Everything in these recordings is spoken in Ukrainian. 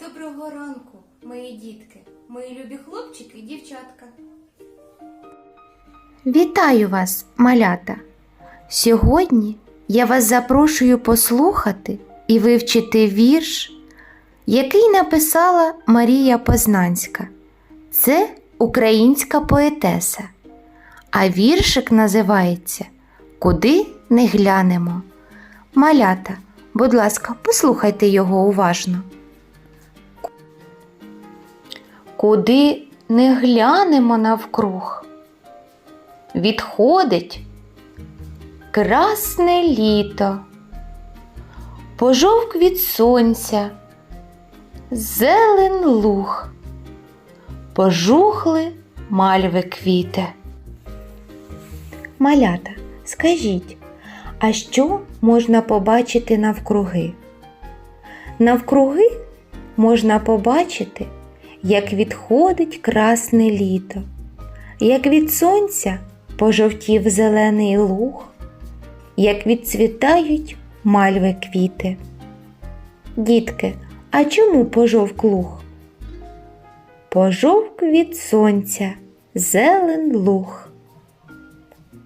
Доброго ранку, мої дітки, мої любі хлопчики і дівчатка. Вітаю вас, малята! Сьогодні я вас запрошую послухати і вивчити вірш, який написала Марія Познанська. Це українська поетеса. А віршик називається Куди не глянемо. Малята, будь ласка, послухайте його уважно. Куди не глянемо навкруг відходить красне літо, пожовк від сонця, зелен луг, пожухли мальви квіти. Малята, скажіть, а що можна побачити навкруги? Навкруги можна побачити, як відходить красне літо, як від сонця пожовтів зелений луг, як відцвітають мальви квіти. Дітки, а чому пожовк луг? Пожовк від сонця, зелен луг.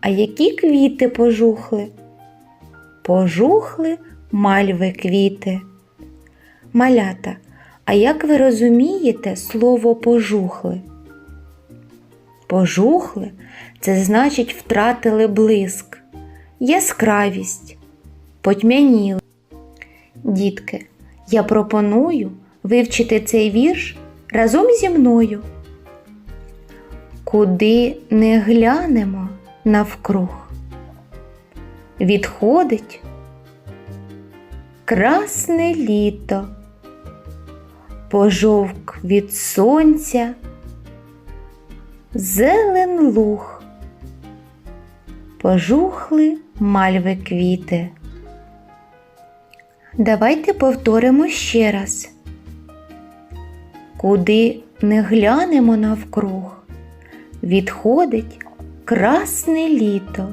А які квіти пожухли? Пожухли мальви квіти. Малята, а як ви розумієте слово пожухли? Пожухли це значить втратили блиск, яскравість, потьмяніли. Дітки, я пропоную вивчити цей вірш разом зі мною. Куди не глянемо навкруг, відходить красне літо, пожовк від сонця зелен луг, пожухли мальви квіти. Давайте повторимо ще раз. Куди не глянемо навкруг, відходить красне літо,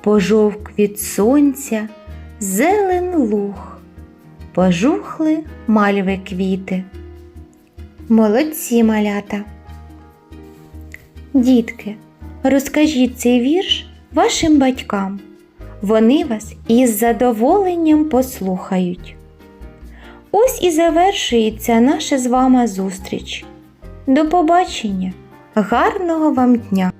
пожовк від сонця, зелен луг, пожухли мальви квіти. Молодці малята! Дітки, розкажіть цей вірш вашим батькам. Вони вас із задоволенням послухають. Ось і завершується наша з вами зустріч. До побачення! Гарного вам дня!